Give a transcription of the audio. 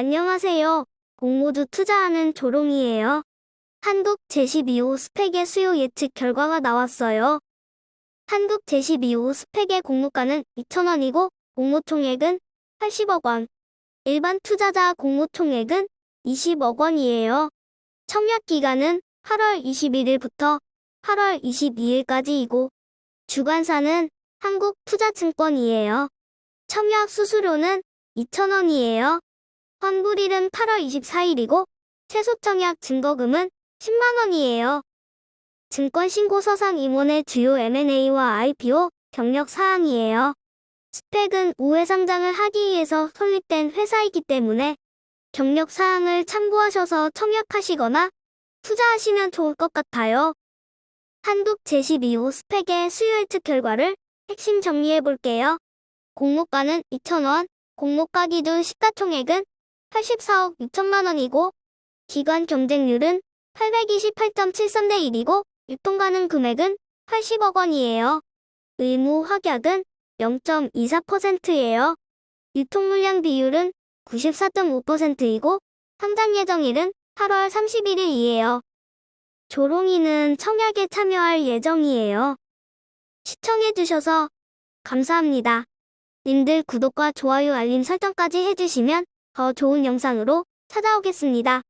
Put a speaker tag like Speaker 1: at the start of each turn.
Speaker 1: 안녕하세요. 공모주 투자하는 조롱이에요. 한국 제12호 스펙의 수요 예측 결과가 나왔어요. 한국 제12호 스펙의 공모가는 2,000원이고 공모 총액은 80억 원. 일반 투자자 공모 총액은 20억 원이에요. 청약 기간은 8월 21일부터 8월 22일까지이고 주관사는 한국투자증권이에요. 청약 수수료는 2,000원이에요. 환불일은 8월 24일이고 최소 청약 증거금은 10만원이에요. 증권신고서상 임원의 주요 M&A와 IPO 경력 사항이에요. 스펙은 우회 상장을 하기 위해서 설립된 회사이기 때문에 경력 사항을 참고하셔서 청약하시거나 투자하시면 좋을 것 같아요. 한국 제12호 스펙의 수요 예측 결과를 핵심 정리해 볼게요. 공모가는 2,000원, 공모가 기준 시가총액은 84억 6천만 원이고 기관 경쟁률은 828.73대 1이고 유통 가능 금액은 80억 원이에요. 의무 확약은 0.24%예요. 유통 물량 비율은 94.5%이고 상장 예정일은 8월 31일이에요. 조롱이는 청약에 참여할 예정이에요. 시청해주셔서 감사합니다. 님들 구독과 좋아요 알림 설정까지 해주시면 더 좋은 영상으로 찾아오겠습니다.